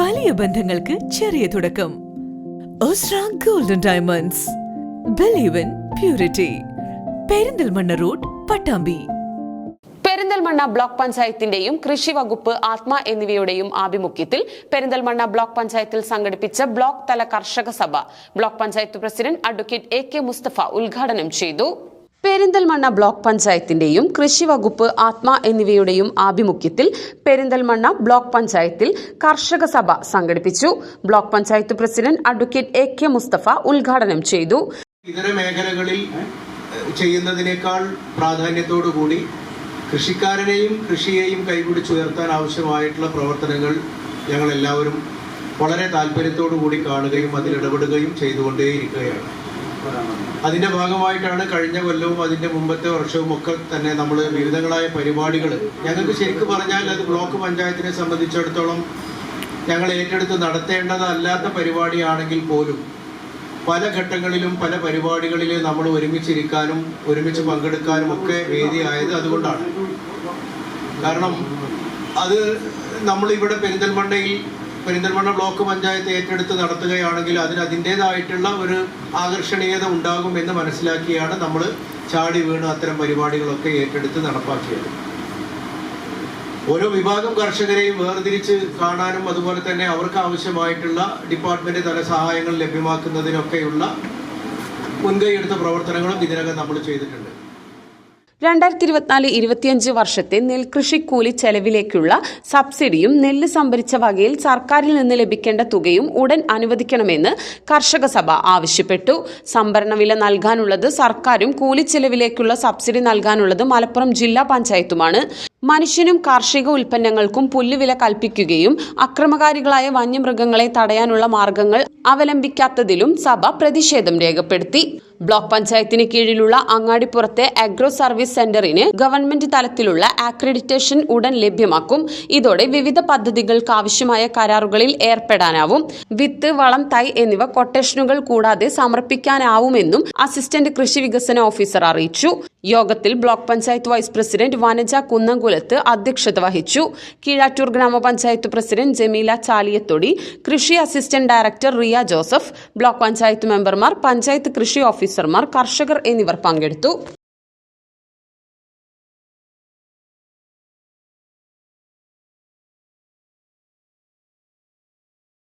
വലിയ ബന്ധങ്ങൾക്ക് ചെറിയ തുടക്കം. Golden diamonds believe in purity Perinthalmanna road Pattambi. Perinthalmanna block പഞ്ചായത്തിന്റെയും കൃഷി വകുപ്പ് ആത്മ എന്നിവയുടെയും ആഭിമുഖ്യത്തിൽ പെരിന്തൽമണ്ണ ബ്ലോക്ക് പഞ്ചായത്തിൽ സംഘടിപ്പിച്ച ബ്ലോക്ക് തല കർഷക സഭ. Block panchayat president advocate A K Mustafa ഉദ്ഘാടനം ചെയ്തു. പെരിന്തൽമണ്ണ ബ്ലോക്ക് പഞ്ചായത്തിന്റെയും കൃഷി വകുപ്പ് ആത്മ എന്നിവയുടെയും ആഭിമുഖ്യത്തിൽ പെരിന്തൽമണ്ണ ബ്ലോക്ക് പഞ്ചായത്തിൽ കർഷക സഭ സംഘടിപ്പിച്ചു. Block panchayat president advocate A K Mustafa ഉദ്ഘാടനം ചെയ്തു. ഇതര മേഖലകളിൽ ചെയ്യുന്നതിനേക്കാൾ പ്രാധാന്യത്തോടു കൂടി കൃഷിക്കാരനെയും കൃഷിയെയും കൈപിടിച്ചുയർത്താൻ ആവശ്യമായിട്ടുള്ള പ്രവർത്തനങ്ങൾ ഞങ്ങൾ എല്ലാവരും വളരെ താല്പര്യത്തോടു കൂടി കാണുകയും അതിൽ ഇടപെടുകയും ചെയ്തുകൊണ്ടേയിരിക്കുകയാണ്. അതിന്റെ ഭാഗമായിട്ടാണ് കഴിഞ്ഞ കൊല്ലവും അതിന്റെ മുമ്പത്തെ വർഷവും ഒക്കെ തന്നെ നമ്മൾ വിവിധങ്ങളായ പരിപാടികൾ. ഞങ്ങൾക്ക് ശരിക്കും പറഞ്ഞാൽ അത് ബ്ലോക്ക് പഞ്ചായത്തിനെ സംബന്ധിച്ചിടത്തോളം ഞങ്ങൾ ഏറ്റെടുത്ത് നടത്തേണ്ടതല്ലാത്ത പരിപാടിയാണെങ്കിൽ പോലും പല ഘട്ടങ്ങളിലും പല പരിപാടികളിലും നമ്മൾ ഒരുമിച്ചിരിക്കാനും ഒരുമിച്ച് പങ്കെടുക്കാനും ഒക്കെ വേദിയായത് അതുകൊണ്ടാണ്. കാരണം അത് നമ്മളിവിടെ പെരിന്തൽമണ്ണയിൽ പെരിന്തൽമണ്ണ ബ്ലോക്ക് പഞ്ചായത്ത് ഏറ്റെടുത്ത് നടത്തുകയാണെങ്കിൽ അതിന് അതിന്റെതായിട്ടുള്ള ഒരു ആകർഷണീയത ഉണ്ടാകും എന്ന് മനസ്സിലാക്കിയാണ് നമ്മൾ ചാടി വീണ് അത്തരം പരിപാടികളൊക്കെ ഏറ്റെടുത്ത് നടപ്പാക്കിയത്. ഓരോ വിഭാഗം കർഷകരെയും വേർതിരിച്ച് കാണാനും അതുപോലെ തന്നെ അവർക്ക് ആവശ്യമായിട്ടുള്ള ഡിപ്പാർട്ട്മെന്റ് തല സഹായങ്ങൾ ലഭ്യമാക്കുന്നതിനൊക്കെയുള്ള മുൻകൈയെടുത്ത പ്രവർത്തനങ്ങളും ഇതിനകം നമ്മൾ ചെയ്തിട്ടുണ്ട്. രണ്ടായിരത്തി ഇരുപത്തിനാല് ഇരുപത്തിയഞ്ച് വർഷത്തെ നെൽകൃഷിക്കൂലി ചെലവിലേക്കുള്ള സബ്സിഡിയും നെല്ല് സംഭരിച്ച വകയിൽ സർക്കാരിൽ നിന്ന് ലഭിക്കേണ്ട തുകയും ഉടൻ അനുവദിക്കണമെന്ന് കർഷക സഭ ആവശ്യപ്പെട്ടു. സംഭരണ വില നൽകാനുള്ളത് സർക്കാരും കൂലി ചെലവിലേക്കുള്ള സബ്സിഡി നൽകാനുള്ളത് മലപ്പുറം ജില്ലാ പഞ്ചായത്തുമാണ്. മനുഷ്യനും കാർഷിക ഉൽപ്പന്നങ്ങൾക്കും പുല്ലുവില കൽപ്പിക്കുകയും അക്രമകാരികളായ വന്യമൃഗങ്ങളെ തടയാനുള്ള മാർഗങ്ങൾ അവലംബിക്കാത്തതിലും സഭ പ്രതിഷേധം രേഖപ്പെടുത്തി. ബ്ലോക്ക് പഞ്ചായത്തിന് കീഴിലുള്ള അങ്ങാടിപ്പുറത്തെ അഗ്രോ സർവീസ് സെന്ററിന് ഗവൺമെന്റ് തലത്തിലുള്ള അക്രഡിറ്റേഷൻ ഉടൻ ലഭ്യമാക്കും. ഇതോടെ വിവിധ പദ്ധതികൾക്ക് ആവശ്യമായ കരാറുകളിൽ ഏർപ്പെടാനാവും. വിത്ത് വളം തൈ എന്നിവ കൊട്ടേഷനുകൾ കൂടാതെ സമർപ്പിക്കാനാവുമെന്നും അസിസ്റ്റന്റ് കൃഷി വികസന ഓഫീസർ അറിയിച്ചു. യോഗത്തിൽ block panchayat vice president Vanaja Kunnamkulath അധ്യക്ഷത വഹിച്ചു. കീഴാറ്റൂർ ഗ്രാമപഞ്ചായത്ത് പ്രസിഡന്റ് ജമീല ചാലിയത്തൊടി കൃഷി assistant director Riya Joseph block panchayat മെമ്പർമാർ പഞ്ചായത്ത് കൃഷി ഓഫീസർമാർ കർഷകർ എന്നിവർ പങ്കെടുത്തു.